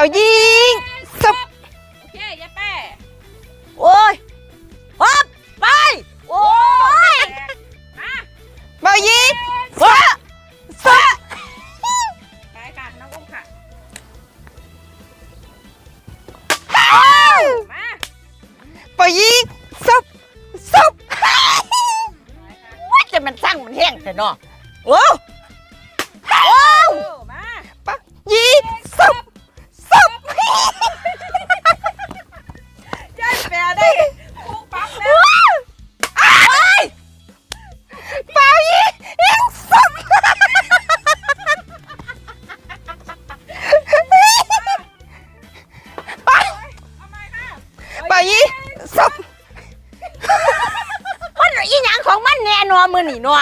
ายิงซับโอเคยายแป้โอ้ยฮับไปโอ้ยมาเป่ายิงฟะฟะไปค่ะน้องอุ้มค่ะมาเป่ายิงซับซับไปค่ะว่าจะมันสร้างมันแห้งแต่เนาะโอ้โอ้ แป้ได้คุกปั๊บแล้วอ้ายเป่ายิงซับเอาใหม่ค่ะเป่ายิงซับมันอีหยังของมันแน่นอนมือนี่เนา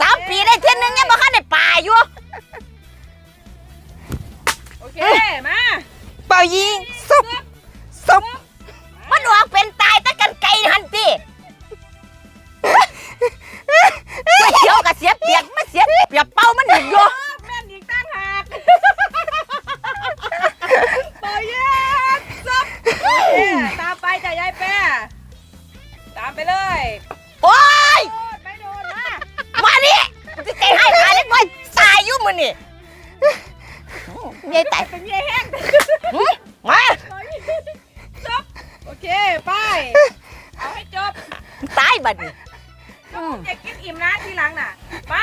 สามปีได้เท่ยนึงยังบ่คันได้ป่าอยู่โอเค มาเป่ายิงซุบซุบมันออกเป็นตายตะกันไกลหันติไม่เขียวกับเสียเปรียกมันเสียเปรียบเป้ามันหนึ่งอยู่แม่นยิงตั้งหากต่อยิงซับโอเคตามไปจ้ะยายแป้ตามไปเลย โอ้ย โดนไม่โดนมา มานี่จะใจให้ขาเล็กน้อยตายอยู่มือนี่เมียตายเป็นเย่แห้งมาต่อยิงซับโอเคไปเอาให้จบตายบัดนี้อย่ากินอิ่มนะทีหลังน่ะ ไป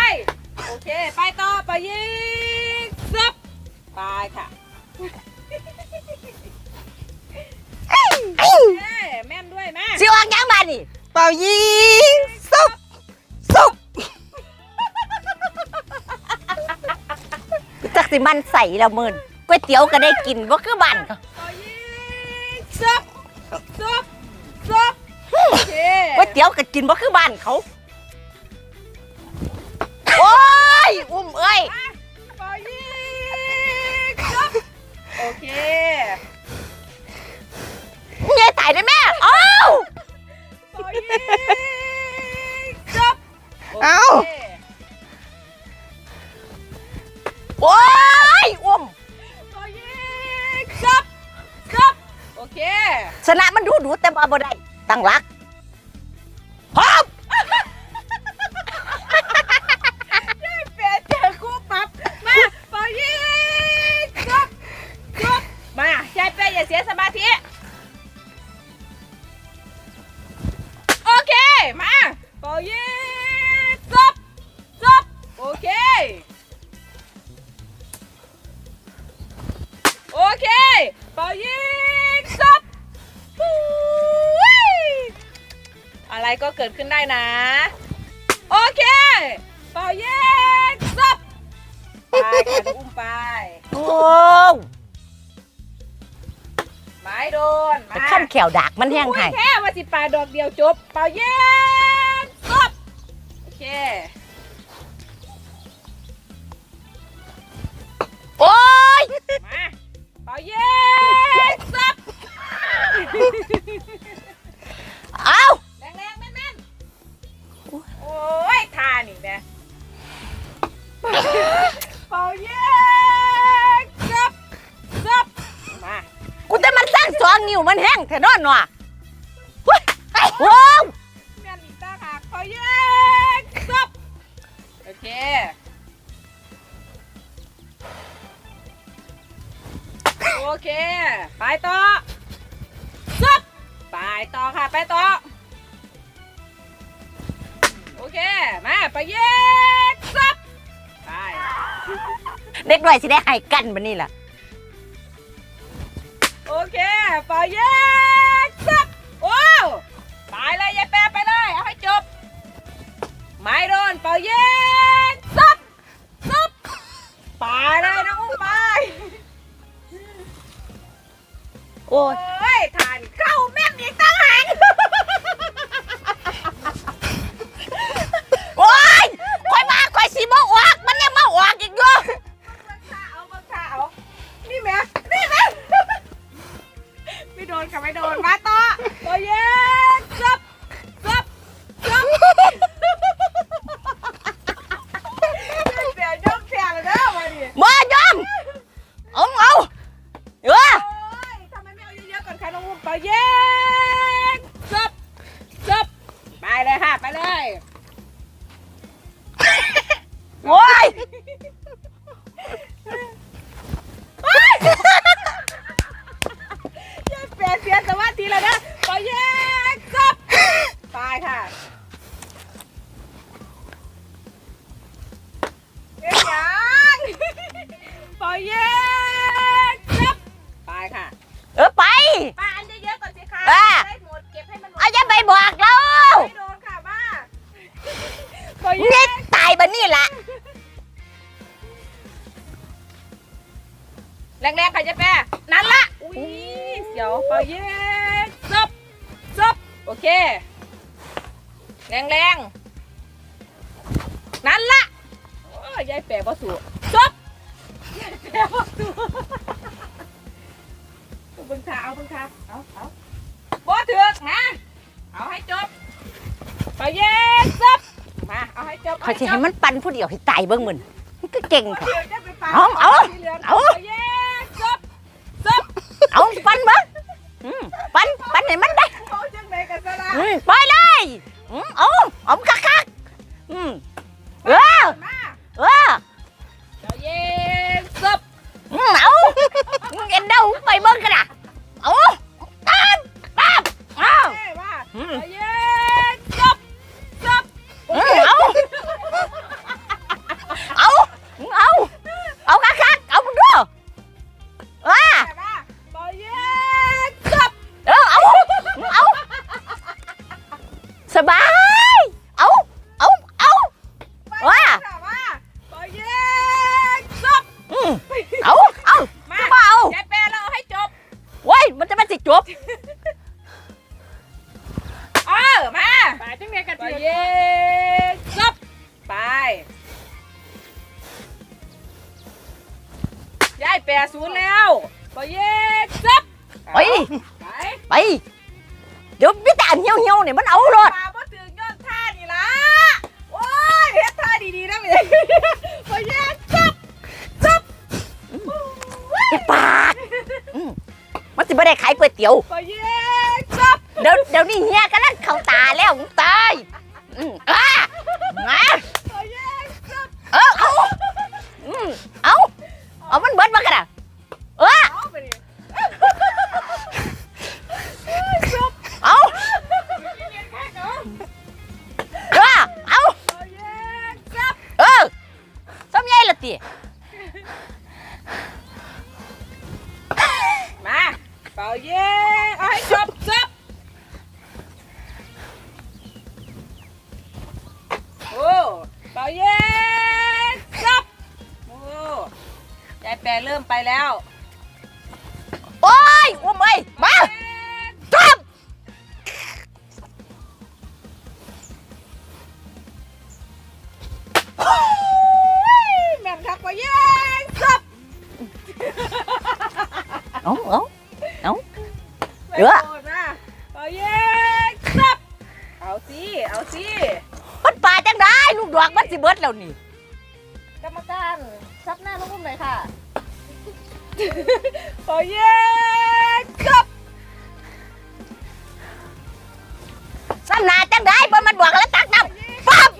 โอเค ไปต่อไปยิงซับไปค่ะเอ้ยเอ้ยแม่นด้วยแม่สิออกยังบัดนี่เป่ายิง สิมันใส่ละมื่นก๋วยเตี๋ยวก็ได้กินบ่คือบ้านเขาต่อยิงซับซับซับโอเคก๋วยเตี๋ยวก็กินบ่คือบ้านเขา โอ้ย อุ้มเอ้ยต่อยิงซับโอเคเมียตายได้แม่เอ้าต่อยิงซับเอ้า โอ้ยอุ้มต่อยิงซับซับโอเค ชนะมันดูดูแต่บ่บ่ได้ตั้งหลักพร้อม ก็เกิดขึ้นได้นะ โอเคเป่ายิงซับไปค่ะหนูอุ้มไปโอ้ไม้โดนมาขั้นแขวดากมันแห้งอุ้ให้ยแค่ว่าสิปลายดอกเดียวจบ เป่ายิงซับโอเคโอ้ยมาเป่ายิงซับเอ้า ยทานี่แม่เป่ายิงซับซับมากูแต่มันสร้างสองนิ้วมันแห้งแท้นอนหนอเฮ้ยไอ้ว้าวแม่นอีกตาหากเป่ายิงซับโอเคโอเค ไปต่อซับไปต่อค่ะ ไปต่อ มาไปเย็กซับไปเด็กหน่อยสิได้ให้กันบันนี้ล่ะ โอเคไปเย็กซับโอ้วไปเลยยายแปรไปเลยเอาให้จบไม่โดนเป่าเย็กซับซับไปเลยนะอุ้มไปโอ้ย เลยค่ะ ไปเลยโว้ยยัาเปลี่ยนเสียสวัสดีแล้วนะปล่อยแยกซับตายค่ะเอ็งยังปล่อยแยก แรงๆค่ะเจ๊แปะนั่นละอุ้ยเสียวเป่ายิงซับซับโอเค แรงๆนั่นละโอ้ยยายแปะบ่สู้จบยายแปะบ่สู้เอาเบิ่งท่าเอาเบิ่งท่าเอาเอาบ่ถึกนะเอาให้จบไปเย็นจบมาเอาให้จบขอยสิให้มันปันผู้เดียวให้ตายเบิ่งมึนมันก็เก่งบ่ค่ะถึกจะไปปาเอาเอาสีหลืงเอา นปันให้มันได้ สิไม่ได้ขายก๋วยเตี๋ยวไปเย็นจบเดี๋ยวเดี๋ยวนี้เฮียกำลังเข้าตาแล้วมึงตายอืมอะมาาเย้จบโอ้ยายแปรเริ่มไปแล้ว โอ้ยอุ้มเอ้ยมา มันสิเบิดแล้วนี่ กรรมการซับหน้าลูกอุ้มหน่อยค่ะเป่าเย้จบซ้ำหนาจังได้เพราะมันบอกแล้วตักน้ำปั๊บ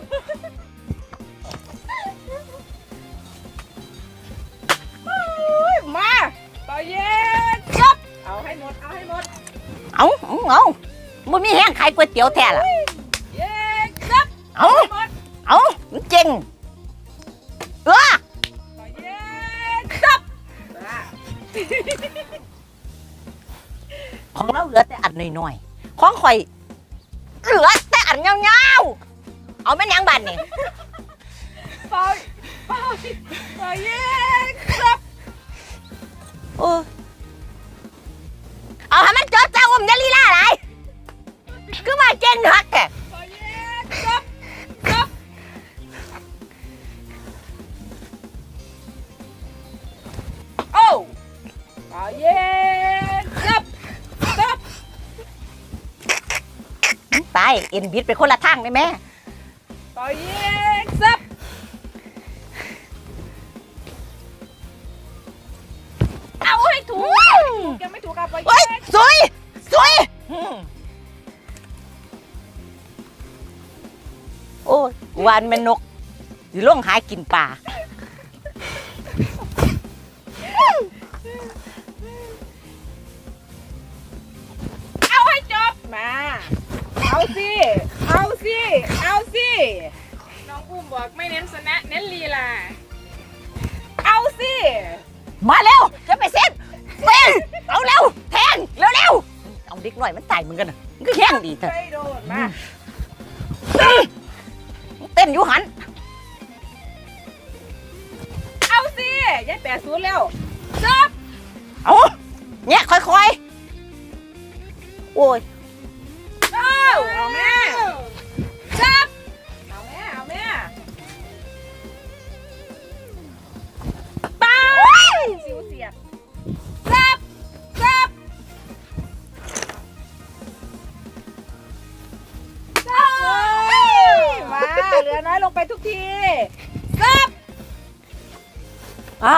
มาต่อเย็นจบเอาให้หมด เอาให้หมด เอาเอาเอามันมีแห้งขายก๋วยเตี๋ยวแท้ล่ะ เย็นจบเอาให้หมดเอามันเจ๋ งเออต่อเย็นจบมาของเราเหลือแต่อันน้อยๆ ของข่อย เหลือแต่อันยาวๆเอาแม่นยังบันนี่ต่อต่อต่อเย็นจบโอ้เอาให้มันจดเจ้าอุ้มอยาลีล่าอะไรคือมาเจ๋งฮักแก เย็นจบจบตายเอ็นบิดไปคนละทางได้ไหมต่อเย็นจบเอาให้ถูกยังไม่ถูกกับไปเฮ้ยเย็นสวยสวยอืมโอ้ยวานแม่นกสิลงหากินปลาเอา เอาเด็กหน่อยมันตายเหมือนกันน่ะมันก็แห้งดีเถอะไปโดนมาเต้นอยู่หัน เอาสิยายแปดศูนย์เร็วจบเอาเนี่ยค่อยๆ โอ้ย เอาเอาแม่ ไปทุกทีจบอ่า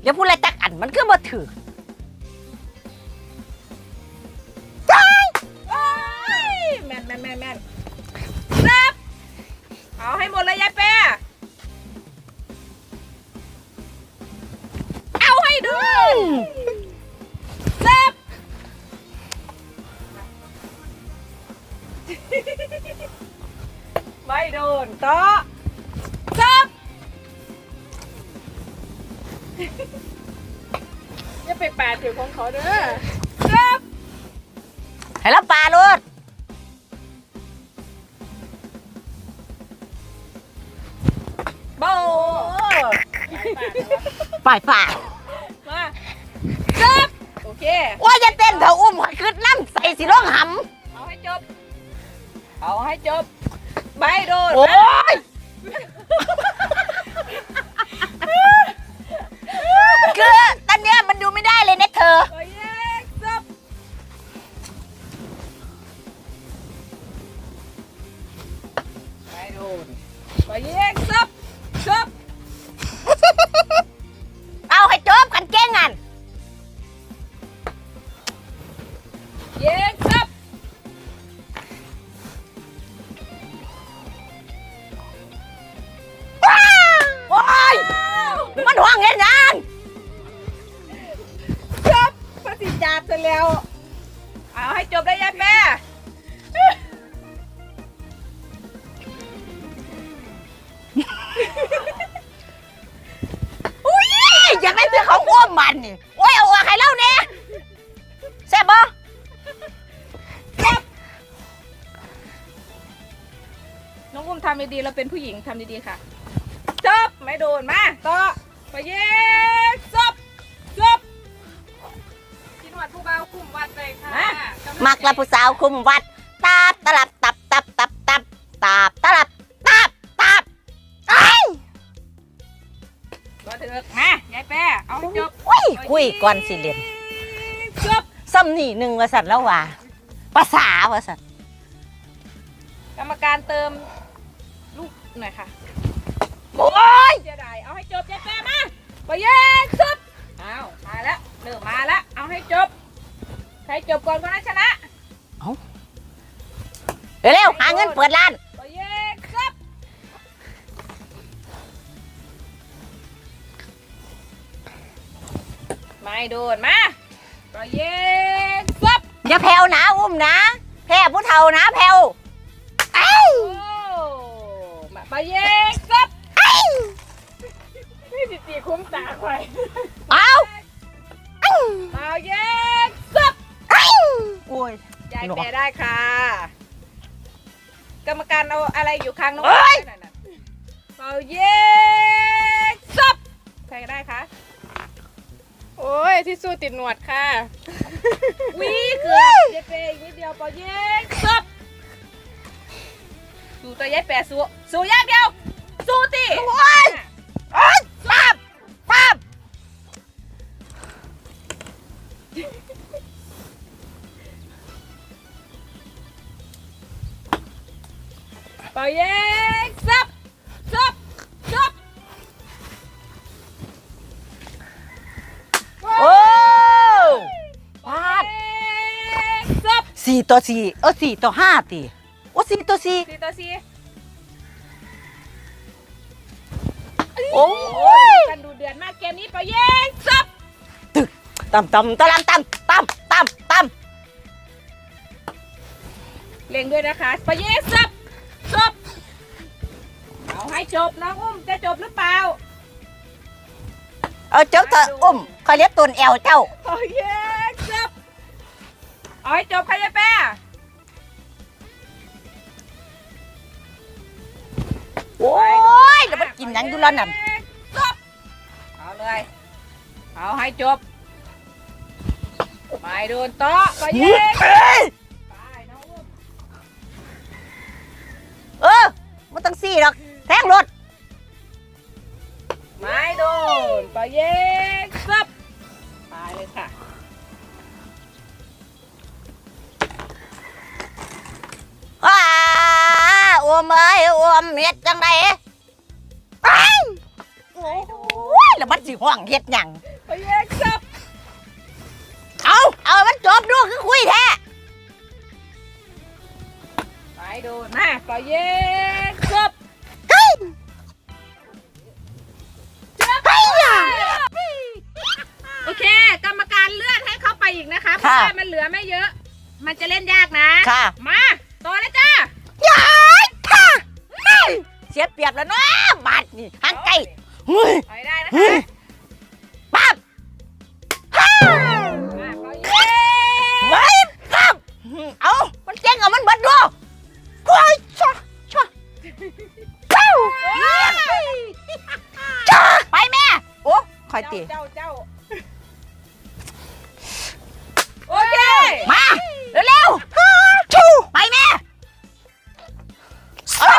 เดี๋ยวพูดอะไรจักอันมันคือบ่ถือโอ้ยแม่นแม่นแม่นแม่นรับเอาให้หมดเลยยายแปรเอาให้ดูรับ ไม่โดนต่อซับอย่าไปปาดถือของเขาเด้อซับให้รับปลาโลดโบปล่อยป่ามาซับโอเค ว่าจะเต้นเถอะอุ้มข่อยขึ้นน้ำใส่สิร้องหเอาให้จบ เอาให้จบ ใบโดนำโอ้ยคือตอนเนี้ยมันดูไม่ได้เลยนะเธอไปแยกจบใบโดนไปแยกจบ ของอ้วมมันนี่โอ้ยเอาออกให้เล่าเนี่ยแซ่บบ่น้องอุ้มทำดีๆเราเป็นผู้หญิงทำดีๆค่ะจบไม่โดนมาต่อไปแยกจบจบกินหวัดผู้เบาคุมวัดเลยค่ะมักละผู้สาวคุมวัด ก่อนสิเรียนจบซ้ำนี่หนึ่งว่าสัตว์แล้วว่าภาษาว่าสัตว์กรรมการเติมลูกหน่อยค่ะโอ้ยเสียดายเอาให้จบยายแป้มาไปแยกจบเอามาแล้วเริ่มมาแล้วเอาให้จบใครจบก่อนคนนั้นชนะเร็วๆหาเงินเปิดร้าน ไม่โดนมาไปแยกจบอย่าแผ่วนะอุ้มนะ แพ้ผู้เฒ่านะแผ่วเอ้ยโอ้มาไปแยกจบนี่สิตีคุ้มตาควายเอาเอาแยกจบโอ้ยยายแปลได้ค่ะ กรรมการเอาอะไรอยู่ข้างน้องเอ้ยนั่นน่ะเป่าเย็กซับใครได้คะ โอ้ยที่สู้ติดหนวดค่ะวีเกือบยายแปลอีกนิดเดียวเป่าเย็กซับสู้ตัวยายแปลสู้สู้อยางเดียวสู้ตีโอ้ยเอ้ยปั๊บปั๊บเป่าเย็ก สี่ต่อสี่เออสี่ต่อห้าตีโอ้สี่ต่อสี่สี่ต่อสี่โอ้โอ้ยกันดูเดืดือดมากเกมนี้เป่ายิงซับตำตำตะลังตำตำตำตเล็งด้วยนะคะเป่ายิงซับซับเอาให้จบน้องอุ้มจะจบหรือเปล่าำเอาเจ้าเถอะอุ้มคอยเรียกตุนแอวเจ้าเป่ายิงซับ เอาให้จบใครจะแป้โอ้ยแล้วมันกินหยังอยู่แล้วนั่นซับเอาเลย เอาให้จบ ไปโดนโต๊ะเป่ายิงเอ้ยไปน้องอุ้มเออมันต้องสี่หรอกแทงรถไม่โดนเป่ายิงซับไปเลยค่ะ วมเอ้ยอวมเฮ็ดจังไดไอ้ายโอ้ยแล้วมันสิห้องเฮ็ดหยังเป่ายิงซับเอาเอามันจบดูคือคุยแท้ไปโดนมาเป่ายิงซับเฮ้ยเฮ้ยโอเค กรรมการเลื่อนให้เข้าไปอีกนะคะเพราะว่ามันเหลือไม่เยอะ มันจะเล่นยากนะค่ะ มา เสียเปรียบแล้วเนาะบาดนี่ห่างไกลเฮ้ยไปได้นะเฮ้คะยปั๊บฮ่ามาเป่ายิงไว้ปั๊บเอามันเจ๊งเอามันเบิดดูโอ้ยชะชะเจ้าจ้าไปแม่โอ้คอยตีเจ้าเจ้าโอเคมาเร็วๆชูไปแม่เอา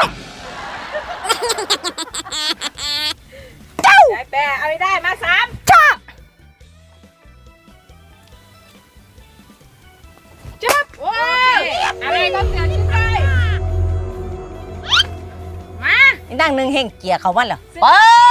เจ้าได้แปะเอาไม่ได้มาสามจ้าจับโอ้ยอะไรก็เกิดขึ้นได้มานั่งหนึ่งเฮงเกียร์เขามันเหรอปั๊บปั๊บ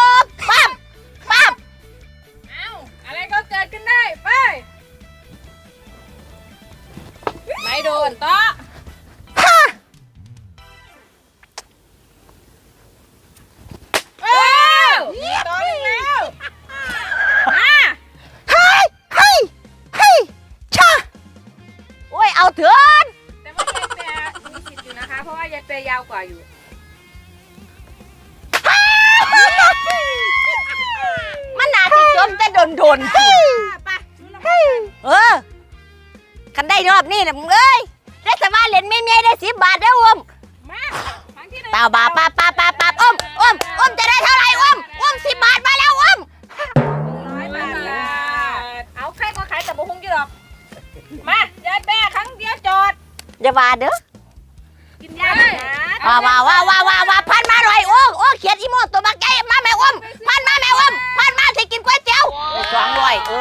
วกว่าอยู่ มันน่าสิจมแต่โดนโดนไปดูลงมาเออ คันได้รอบนี้นะมึงเอ้ย ได้สมาเล่นไม่เมียได้สิบบาทเด้ออ้มมาครั้งที่หนึ่งตาบาปาปาปาปาอ้มอ้มอ้มจะได้เท่าไหร่อ้มอ้มสิบบาทมาแล้วอ้มร้อยบาทค่ะเอาใครก็ขายแต่บุ้งกี่ดอก มายายเปย์ครั้งเดียวจอดอย่าว่าเด้อกินยา หน่อยนะว่าว่าว่าว่าว่าว่าพันมาหน่อยโอ้โอ้เขียดอีโมตัวมาแกมาแม่อ้มพันมาแม่อ้มพันมาสิกินก๋วยเตี๋ยวสองร้อยเอ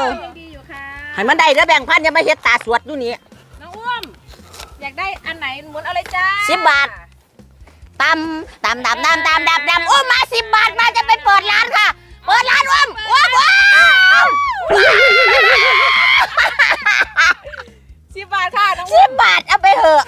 อยังดีอยู่ค่ะให้มันได้แล้วแบ่งพันอย่ามาเฮ็ดตาสวดอยู่นี่น้องอ้วมอยากได้อันไหนหมุนเอาเลยจ้าสิบบาทตำตำดำดำดำดำดำอ้มมาสิบบาทมาจะไปเปิดร้านค่ะ เปิดร้านอ้มอ้มอ้ม สิบบาทค่ะน้องสิบบาทเอาไปเหอะ